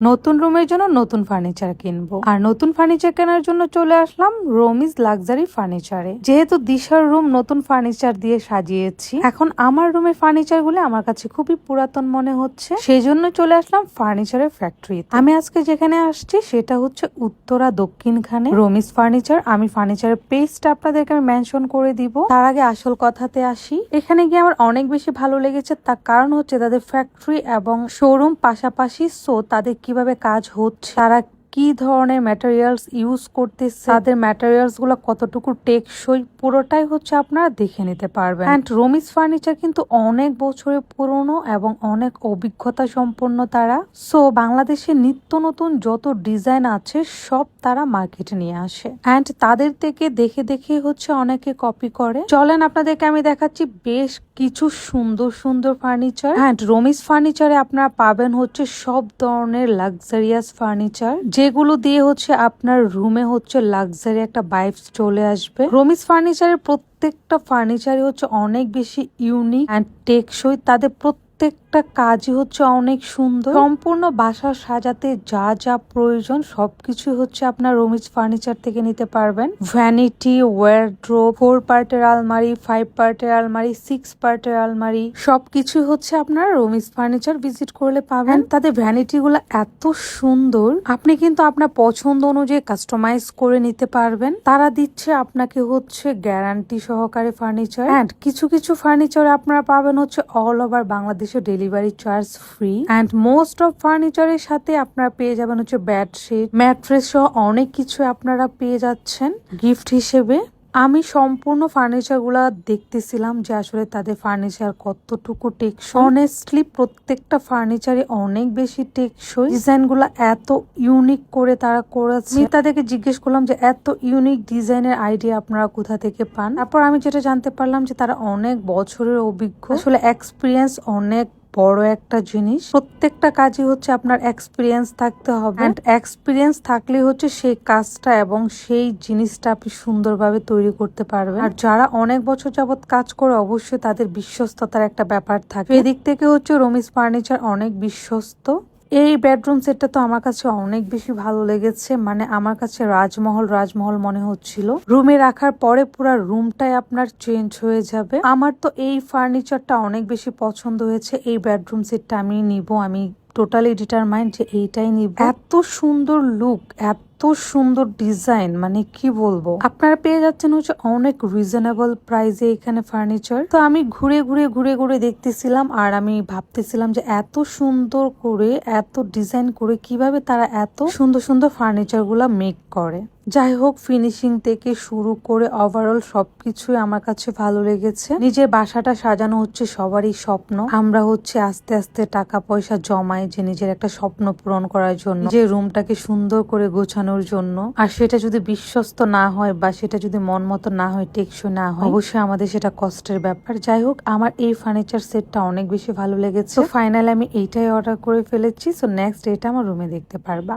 নতুন রুমের জন্য নতুন ফার্নিচার কিনবো। আর নতুন ফার্নিচার কেনার জন্য চলে আসলাম রোমিজ লাক্সারি ফার্নিচারে যেহেতু দিশার রুম নতুন ফার্নিচার দিয়ে সাজিয়েছি, এখন আমার রুমের ফার্নিচারগুলো আমার কাছে খুবই পুরাতন মনে হচ্ছে। সেই জন্য চলে আসলাম ফার্নিচারের ফ্যাক্টরি আমি আজকে যেখানে আসছি সেটা হচ্ছে উত্তরা দক্ষিণখানে। রোমিজ ফার্নিচার আমি ফার্নিচারের পেজটা আপনাদেরকে আমি মেনশন করে দিব। তার আগে আসল কথাতে আসি। এখানে গিয়ে আমার অনেক বেশি ভালো লেগেছে, তার কারণ হচ্ছে তাদের ফ্যাক্টরি এবং শোরুম পাশাপাশি সো তাদের কীভাবে কাজ হচ্ছে, তারা কি ধরনের ম্যাটেরিয়ালস ইউজ করতেছে, তাদের ম্যাটেরিয়ালসগুলো কতটুকু টেকসই, পুরোটাই হচ্ছে আপনারা দেখে নিতে পারবেন। অ্যান্ড রোমিস ফার্নিচার কিন্তু অনেক বছরের পুরনো এবং অনেক অভিজ্ঞতা সম্পন্ন তারা। সো বাংলাদেশে নিত্য নতুন যত ডিজাইন আছে, সব তারা মার্কেটে নিয়ে আসে। অ্যান্ড তাদের থেকে দেখে দেখে হচ্ছে অনেকে কপি করে। চলেন আপনাদেরকে আমি দেখাচ্ছি বেশ কিছু সুন্দর সুন্দর ফার্নিচার অ্যান্ড রোমিস ফার্নিচারে আপনারা পাবেন হচ্ছে সব ধরনের লাক্সারিয়াস ফার্নিচার যেগুলো দিয়ে হচ্ছে আপনার রুমে হচ্ছে লাক্সারি একটা বাইফস চলে আসবে। রোমিস ফার্নিচারের প্রত্যেকটা ফার্নিচারই হচ্ছে অনেক বেশি ইউনিক অ্যান্ড টেকসই তাদের প্রত্যেকটা কাজই হচ্ছে অনেক সুন্দর। সম্পূর্ণ বাসা সাজাতে যা যা প্রয়োজন সবকিছু হচ্ছে আপনার রোমিজ ফার্নিচার থেকে নিতে পারবেন। ভ্যানিটি ওয়ারড্রোব ফোর পার্টের আলমারি ফাইভ পার্টের আলমারি সিক্স পার্টের আলমারি সবকিছু হচ্ছে আপনার রোমিজ ফার্নিচার ভিজিট করলে পাবেন। তাদের ভ্যানিটি গুলো এত সুন্দর আপনি কিন্তু আপনার পছন্দ অনুযায়ী কাস্টমাইজ করে নিতে পারবেন। তারা দিচ্ছে আপনাকে হচ্ছে গ্যারান্টি সহকারে ফার্নিচার অ্যান্ড কিছু কিছু ফার্নিচার আপনারা পাবেন হচ্ছে অল ওভার বাংলাদেশে delivery charge free and most of ফার্নিচারের সাথে আপনারা পেয়ে যাবেন হচ্ছে বেডশিট ম্যাট্রেস সহ অনেক কিছু আপনারা পেয়ে যাচ্ছেন গিফট হিসেবে। আমি সম্পূর্ণ ফার্নিচারগুলা দেখতেছিলাম যে আসলে তাদের ফার্নিচার কতটুকু টেকসই। অনেস্টলি প্রত্যেকটা ফার্নিচারে অনেক বেশি টেকসই। ডিজাইনগুলা এত ইউনিক করে তারা করেছে। তাদেরকে জিজ্ঞেস করলাম যে এত ইউনিক ডিজাইনের আইডিয়া আপনারা কোথা থেকে পান? তারপর আমি যেটা জানতে পারলাম যে তারা অনেক বছরের অভিজ্ঞ। আসলে এক্সপিরিয়েন্স অনেক বড় একটা জিনিস। প্রত্যেকটা কাজই হচ্ছে আপনার এক্সপিরিয়েন্স থাকতে হবে। অ্যান্ড এক্সপিরিয়েন্স থাকলে হচ্ছে সেই কাজটা এবং সেই জিনিসটা আপনি সুন্দরভাবে তৈরি করতে পারবেন। আর যারা অনেক বছর যাবত কাজ করে অবশ্যই তাদের বিশ্বস্ততার একটা ব্যাপার থাকে। এদিক থেকে হচ্ছে রমিস ফার্নিচার অনেক বিশ্বস্ত। এই বেডরুম সেটটা তো আমার কাছে অনেক বেশি ভালো লেগেছে। মানে আমার কাছে রাজমহল রাজমহল মনে হচ্ছিল। রুমে রাখার পরে পুরো রুমটাই আপনার চেঞ্জ হয়ে যাবে। আমার তো এই ফার্নিচারটা অনেক বেশি পছন্দ হয়েছে। এই বেডরুম সেটটা আমি নিব। আমি টোটালি ডিটারমাইন্ড যে এইটাই নিব। এত সুন্দর লুক এত সুন্দর ডিজাইন মানে কি বলব? আপনারা পেয়ে যাচ্ছেন হচ্ছে অনেক রিজনেবল প্রাইসে এখানে ফার্নিচার তো আমি ঘুরে ঘুরে ঘুরে ঘুরে দেখতেছিলাম আর আমি ভাবতেছিলাম যে এত সুন্দর করে, এত ডিজাইন করে কীভাবে তারা এত সুন্দর সুন্দর ফার্নিচারগুলা মেক করে। যাই হোক ফিনিশিং থেকে শুরু করে ওভারঅল সবকিছুই আমার কাছে ভালো লেগেছে। নিজের বাসাটা সাজানো হচ্ছে সবারই স্বপ্ন। আমরা হচ্ছে আস্তে আস্তে টাকা পয়সা জমাই যে নিজের একটা স্বপ্ন পূরণ করার জন্য যে রুমটাকে সুন্দর করে গোছানোর জন্য। আর সেটা যদি বিশ্বস্ত না হয় বা সেটা যদি মন মতো না হয়, টেকসই না হয়, অবশ্যই আমাদের সেটা কষ্টের ব্যাপার। যাই হোক, আমার এই ফার্নিচার সেটটা অনেক বেশি ভালো লেগেছে। ফাইনাল আমি এইটাই অর্ডার করে ফেলেছি। সো নেক্সট এটা আমার রুমে দেখতে পারবা।